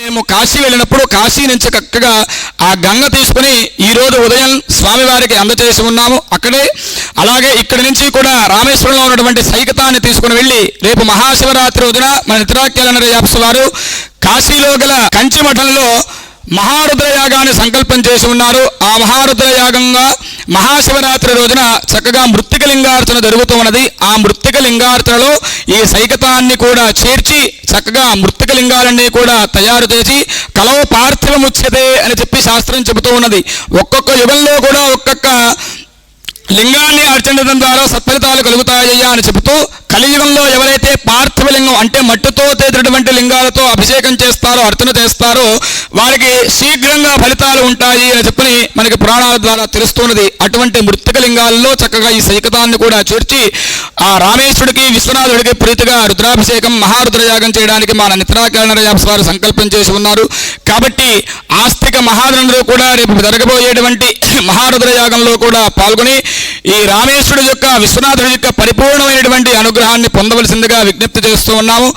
మేము కాశీ వెళ్ళినప్పుడు కాశీ నుంచి చక్కగా ఆ గంగ తీసుకుని ఈ రోజు ఉదయం స్వామివారికి అందచేసి ఉన్నాము. అక్కడే అలాగే ఇక్కడి నుంచి కూడా రామేశ్వరంలో ఉన్నటువంటి సైకతాన్ని తీసుకుని వెళ్ళి రేపు మహాశివరాత్రి రోజున మన నిత్రాఖ్యాలన యాప్స్ వారు కాశీలో గల కంచి మఠంలో మహారుద్ర యాగాన్ని సంకల్పం చేసి ఉన్నారు. ఆ మహారుద్ర యాగంగా మహాశివరాత్రి రోజున చక్కగా మృత్తిక లింగార్చన జరుగుతూ ఉన్నది. ఆ మృత్తిక లింగార్చనలో ఈ సైకతాన్ని కూడా చేర్చి చక్కగా మృత్తిక లింగాలన్నీ కూడా తయారు చేసి కలవ పార్థివముచ్యతే అని చెప్పి శాస్త్రం చెబుతూ ఉన్నది. ఒక్కొక్క యుగంలో కూడా ఒక్కొక్క లింగాన్ని అర్చించడం ద్వారా సత్ఫలితాలు కలుగుతాయ్యా అని చెబుతూ కలియుగంలో ఎవరైతే పార్థివలింగం అంటే మట్టి ఎటువంటి లింగాలతో అభిషేకం చేస్తారో అర్చన చేస్తారో వారికి శీఘ్రంగా ఫలితాలు ఉంటాయి అని చెప్పని మనకి పురాణాల ద్వారా తెలుస్తున్నది. అటువంటి మృతిక లింగాల్లో చక్కగా ఈ సైకతాన్ని కూడా చేర్చి ఆ రామేశ్వరుడికి విశ్వనాథుడికి ప్రీతిగా రుద్రాభిషేకం మహారుద్రయాగం చేయడానికి మన నిత్రాకరణ వారు సంకల్పం చేసి ఉన్నారు. కాబట్టి ఆస్తిక మహాజనులు కూడా రేపు జరగబోయేటువంటి మహారుద్రయాగంలో కూడా పాల్గొని ఈ రామేశ్వరుడు యొక్క విశ్వనాథుడి యొక్క పరిపూర్ణమైనటువంటి అనుగ్రహాన్ని పొందవలసిందిగా విజ్ఞప్తి చేస్తూ ఉన్నాము.